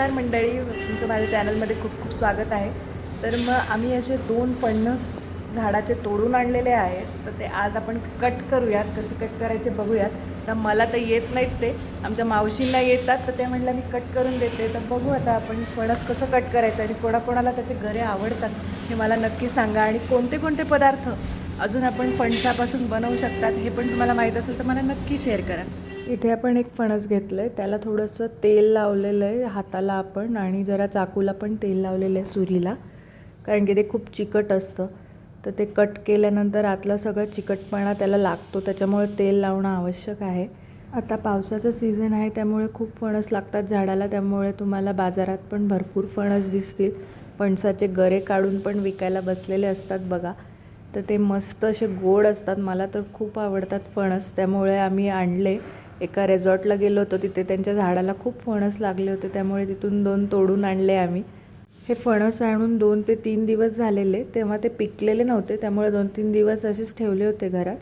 नमस्कार मंडळी तुमचं माझ्या चॅनलमध्ये खूप खूप स्वागत आहे. तर मग आम्ही असे दोन फणस झाडाचे तोडून आणलेले आहेत. तर ते आज आपण कट करूयात कसे कट करायचे बघूयात. तर मला तर येत नाहीत ते. आमच्या मावशींना येतात तर ते म्हणल्या मी कट करून देते. तर बघू आता आपण फणस कसं कट करायचं आणि कोणाकोणाला त्याचे घरे आवडतात हे मला नक्की सांगा. आणि कोणते कोणते पदार्थ अजून आपण फणसापासून बनवू शकतात हे पण तुम्हाला माहीत असेल तर मला नक्की शेअर करा. इथे आपण एक फणस घेतलं आहे त्याला थोडंसं तेल लावलेलं आहे हाताला आपण आणि जरा चाकूला पण तेल लावलेलं आहे सुरीला कारण की ते खूप चिकट असतं. तर ते कट केल्यानंतर आतला सगळं चिकटपणा त्याला लागतो त्याच्यामुळे तेल लावणं आवश्यक आहे. आता पावसाचं सीझन आहे त्यामुळे खूप फणस लागतात झाडाला त्यामुळे तुम्हाला बाजारात पण भरपूर फणस दिसतील. फणसाचे गरे काढून पण विकायला बसलेले असतात बघा. तर ते मस्त असे गोड असतात. मला तर खूप आवडतात फणस. त्यामुळे आम्ही आणले. एका रेझॉर्टला गेलो होतो. तिथे त्यांच्या झाडाला खूप फणस लागले होते. त्यामुळे तिथून दोन तोडून आणले आम्ही. हे फणस आणून दोन ते तीन दिवस झालेले. तेव्हा ते पिकलेले नव्हते. त्यामुळे दोन तीन दिवस असेच ठेवले होते घरात.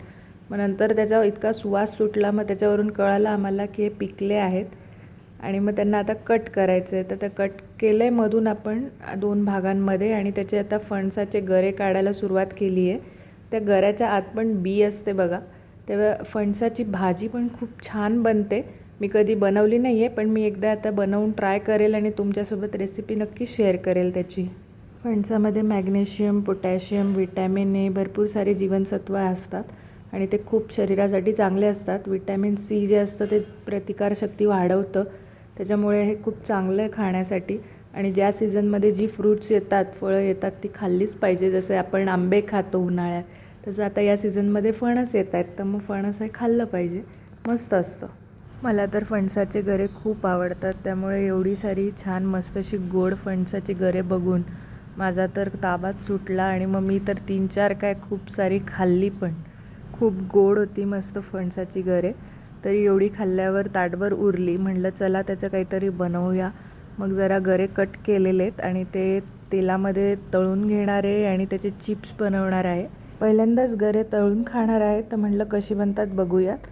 मग नंतर त्याचा इतका सुवास सुटला. मग त्याच्यावरून कळालं आम्हाला की हे पिकले आहेत. आणि मग त्यांना आता कट करायचं आहे तर ते कट केलं आहे मधून आपण दोन भागांमध्ये आणि त्याचे आता फणसाचे गरे काढायला सुरुवात केली आहे त्या गऱ्याच्या आत पण बी असते बघा. तेव्हा फणसाची भाजी पण खूप छान बनते. मी कधी बनवली नाही आहे पण मी एकदा आता बनवून ट्राय करेल आणि तुमच्यासोबत रेसिपी नक्की शेअर करेल त्याची. फणसामध्ये मॅग्नेशियम पोटॅशियम विटॅमिन ए भरपूर सारे जीवनसत्व असतात आणि ते खूप शरीरासाठी चांगले असतात. विटॅमिन सी जे असतं ते प्रतिकारशक्ती वाढवतं. त्याच्यामुळे हे खूप चांगलं आहे खाण्यासाठी. आणि ज्या सीझनमध्ये जी फ्रूट्स येतात फळं येतात ती खाल्लीच पाहिजे. जसे आपण आंबे खातो उन्हाळ्यात तसं आता या सीझनमध्ये फणस येत आहेत. तर मग फणस हे खाल्लं पाहिजे. मस्त असतं. मला तर फणसाचे गरे खूप आवडतात. त्यामुळे एवढी सारी छान मस्त अशी गोड फणसाची गरे बघून माझा तर ताबाच सुटला. आणि मग मी तर तीन चार काय खूप सारी खाल्ली पण. खूप गोड होती मस्त फणसाची गरे. तरी एवढी खाल्ल्यावर ताटभर उरली. म्हणलं चला त्याचं काहीतरी बनवूया. मग जरा गरे कट केलेले आहेत आणि ते तेलामध्ये तळून घेणार आहे आणि त्याचे चिप्स बनवणार आहे. पहिल्यांदाच गरे तळून खाणार आहे तर म्हणलं कशी बनतात बघूयात.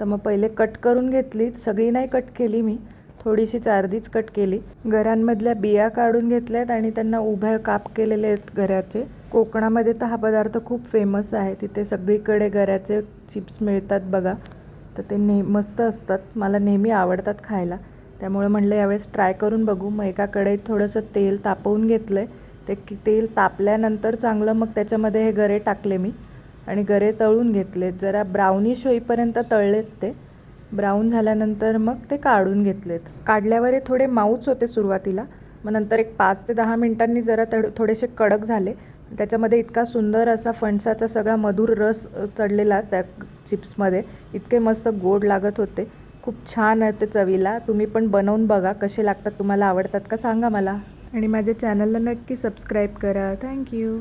तर मग पहिले कट करून घेतली. सगळी नाही कट केली मी थोडीशीच अर्धीच कट केली. गऱ्यांमधल्या बिया काढून घेतल्यात आणि त्यांना उभ्या काप केलेले आहेत गऱ्याचे कोकणामध्ये तर हा पदार्थ खूप फेमस आहे. तिथे सगळीकडे गऱ्याचे चिप्स मिळतात बघा. तर ते ने मस्त असतात. मला नेहमी आवडतात खायला. त्यामुळे म्हणलं यावेळेस ट्राय करून बघू. मग एका कढईत थोडंसं तेल तापवून घेतलं आहे ते की तेल तापल्यानंतर चांगलं मग त्याच्यामध्ये हे गरे टाकले मी. आणि गरे तळून घेतलेत. जरा ब्राउनिश होईपर्यंत तळलेत ते. ब्राऊन झाल्यानंतर मग ते काढून घेतलेत. काढल्यावर हे थोडे माऊच होते सुरुवातीला. मग नंतर एक पाच ते दहा मिनिटांनी जरा तड थोडेसे कडक झाले. त्याच्यामध्ये इतका सुंदर असा फणसाचा सगळा मधुर रस चढलेला त्या चिप्समध्ये. इतके मस्त गोड लागत होते. खूप छान आहे ते चवीला. तुम्ही पण बनवून बघा कसे लागतात तुम्हाला आवडतात का सांगा मला. आणि माझ्या चॅनलला नक्की सबस्क्राईब करा. थँक्यू